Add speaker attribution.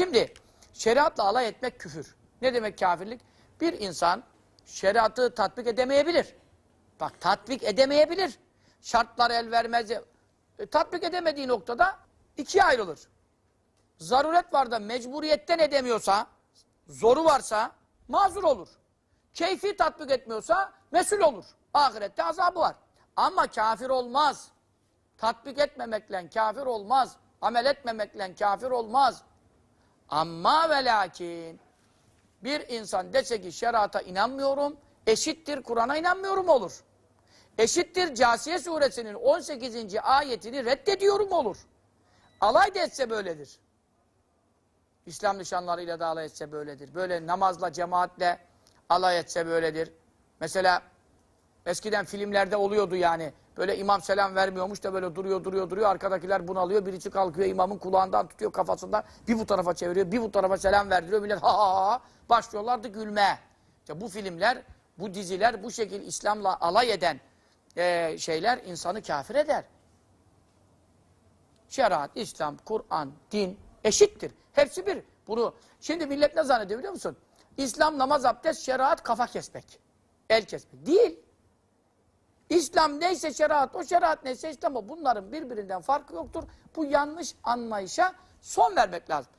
Speaker 1: Şimdi şeriatla alay etmek küfür. Ne demek kafirlik? Bir insan şeriatı tatbik edemeyebilir. Bak tatbik edemeyebilir. Şartlar el vermez. E, tatbik edemediği noktada ikiye ayrılır. Zaruret var da mecburiyetten edemiyorsa, zoru varsa mazur olur. Keyfi tatbik etmiyorsa mesul olur. Ahirette azabı var. Ama kafir olmaz. Tatbik etmemekle kafir olmaz. Amel etmemekle kafir olmaz. Amma ve lakin bir insan dese ki şerata inanmıyorum, eşittir Kur'an'a inanmıyorum olur. Eşittir Casiye suresinin 18. ayetini reddediyorum olur. Alay da etse böyledir. İslam nişanlarıyla da alay etse böyledir. Böyle namazla, cemaatle alay etse böyledir. Mesela eskiden filmlerde oluyordu yani. Böyle imam selam vermiyormuş da böyle duruyor, duruyor, duruyor. Arkadakiler bunalıyor. Birisi kalkıyor imamın kulağından tutuyor kafasından. Bir bu tarafa çeviriyor, bir bu tarafa selam verdiriyor. Millet ha ha ha başlıyorlardı gülmeye. İşte bu filmler, bu diziler bu şekil İslam'la alay eden eee, şeyler insanı kafir eder. Şeriat, İslam, Kur'an, din eşittir. Hepsi bir. Bunu şimdi millet ne zannediyor biliyor musun? İslam, namaz, abdest, şeriat, kafa kesmek. El kesmek. Değil. İslam neyse şeriat, o şeriat neyse İslam o. Bunların birbirinden farkı yoktur. Bu yanlış anlayışa son vermek lazım.